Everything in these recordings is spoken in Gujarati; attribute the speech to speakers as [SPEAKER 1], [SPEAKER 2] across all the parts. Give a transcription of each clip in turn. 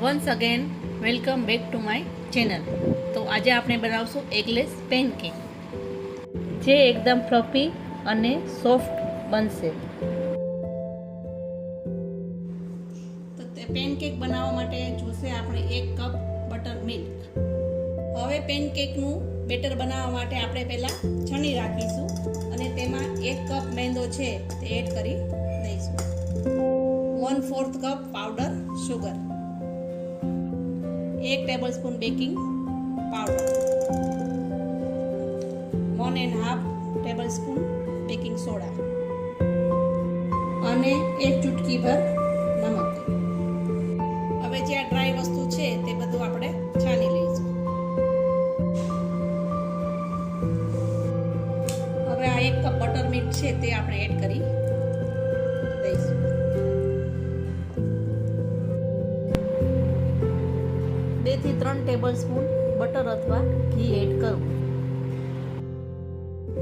[SPEAKER 1] Once again welcome back to my channel તો આજે આપણે બનાવશું એગલેસ પેનકેક જે એકદમ ફ્લફી અને સોફ્ટ બનશે. તો તે પેનકેક બનાવવા માટે જોશે આપણે એક કપ બટર મિલ્ક હવે પેનકેકનું બેટર બનાવવા માટે આપણે પહેલાં છણી રાખીશું અને તેમાં એક કપ મેંદો છે તે એડ કરી દઈશું. One fourth cup powder sugar એક tablespoon baking powder one and half tablespoon baking soda અને એક ચૂટકી ભર નમક. હવે જે આ ડ્રાય વસ્તુ છે તે બધું આપણે છાની લઈશું. હવે આ એક કપ બટર મિલ્ક છે તે આપણે એડ કરી ત્રણ ટેબલ સ્પૂન બટર અથવા ઘી એડ કરવું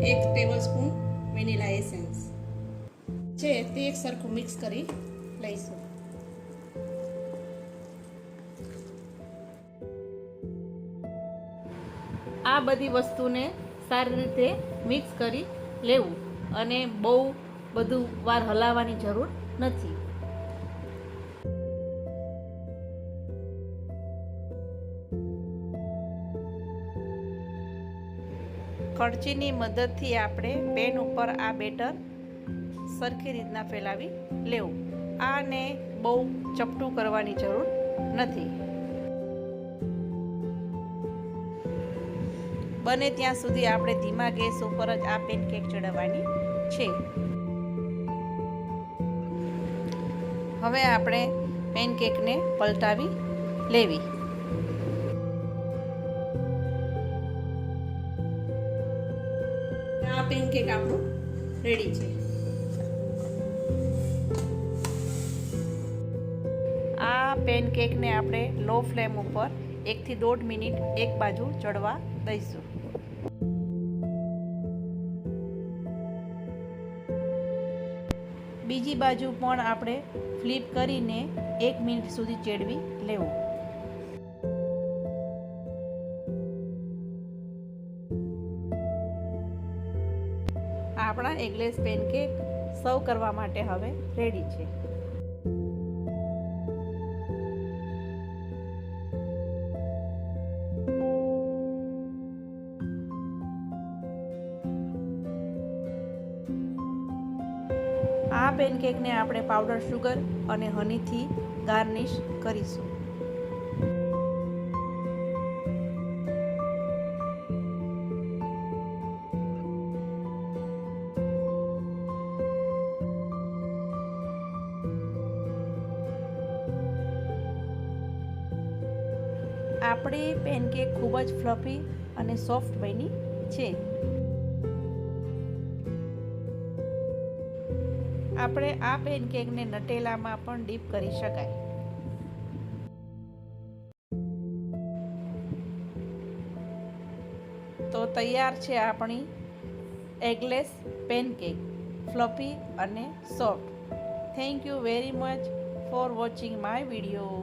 [SPEAKER 1] એક ટેબલ સ્પૂન વેનીલા એસેન્સ છે, તે એક સરખું મિક્સ કરી લઈશું. આ બધી વસ્તુને સારી રીતે મિક્સ કરી લેવું અને બહુ બધું વાર હલાવવાની જરૂર નથી. કળચીની મદદથી આપણે પેન ઉપર આ બેટર સરખી રીતના ફેલાવી લેવું. આને બહુ ચપટું કરવાની જરૂર નથી. બને ત્યાં સુધી આપણે ધીમા ગેસ ઉપર જ આ પેનકેક ચડાવવાની છે. હવે આપણે પેનકેકને પલટાવી લેવી. આ પેનકેક આપણું રેડી છે. આ પેનકેકને આપણે લો ફ્લેમ ઉપર એકથી દોઢ મિનિટ એક બાજુ ચડવા દઈશું. બીજી બાજુ પણ આપણે ફ્લિપ કરીને એક મિનિટ સુધી ચેડવી લેવું. આપણા એગલેસ પેનકેક સર્વ કરવા માટે હવે રેડી છે. આ પેનકેકને આપણે પાવડર શુગર અને હનીથી ગાર્નિશ કરીશું. આપણી પેનકેક ખૂબ જ ફ્લફી અને સોફ્ટ બની છે. આપણે આ પેનકેકને નટેલામાં પણ ડીપ કરી શકાય. તો તૈયાર છે આપણી એગલેસ પેનકેક ફ્લફી અને soft thank you very much for watching my video